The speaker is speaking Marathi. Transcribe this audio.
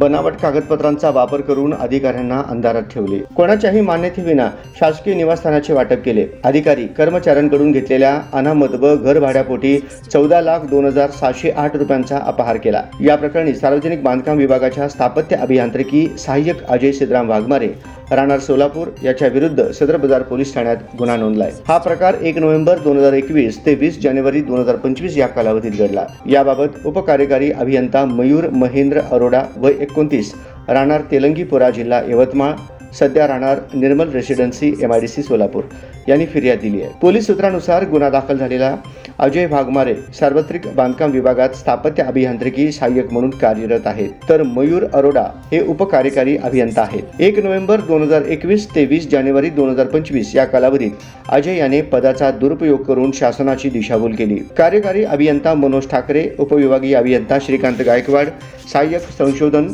बनावट कागदपत्रांचा वापर करून अधिकाऱ्यांना अंधारात ठेवले. कोणाच्याही मान्यतेविना शासकीय निवासस्थानाचे वाटप केले. अधिकारी कर्मचाऱ्यांकडून घेतलेल्या अनामत व घर भाड्यापोटी चौदा लाख दोन हजार सहाशे आठ रुपयांचा अपहार केला. या प्रकरणी सार्वजनिक बांधकाम विभागाच्या स्थापत्य अभियांत्रिकी सहाय्यक अजय सिद्धराम वाघमारे राहणार सोलापूर याच्या विरुद्ध सदर बाजार पोलीस ठाण्यात गुन्हा नोंदलाय. हा प्रकार एक नोव्हेंबर दोन हजार एकवीस ते वीस जानेवारी दोन हजार पंचवीस या कालावधीत घडला. याबाबत उपकार्यकारी अभियंता मयूर महेंद्र अरोडा वय एकोणतीस राहणार तेलंगीपुरा जिल्हा यवतमाळ सध्या राहणार Nirmal residency M I D C Solapur. यांनी फिर्याद दिली आहे. पोलीस सूत्रानुसार गुन्हा दाखल झालेला अजय भागमारे सार्वत्रिक बांधकाम विभागात स्थापत्य अभियांत्रिकी सहाय्यक म्हणून कार्यरत आहेत. तर मयूर अरोडा हे उपकार्यकारी अभियंता आहेत. एक नोव्हेंबर दोन हजार एकवीस ते वीस जानेवारी दोन हजार पंचवीस या कालावधीत अजय याने पदाचा दुरुपयोग करून शासनाची दिशाभूल केली. कार्यकारी अभियंता मनोज ठाकरे उपविभागीय अभियंता श्रीकांत गायकवाड सहाय्यक संशोधन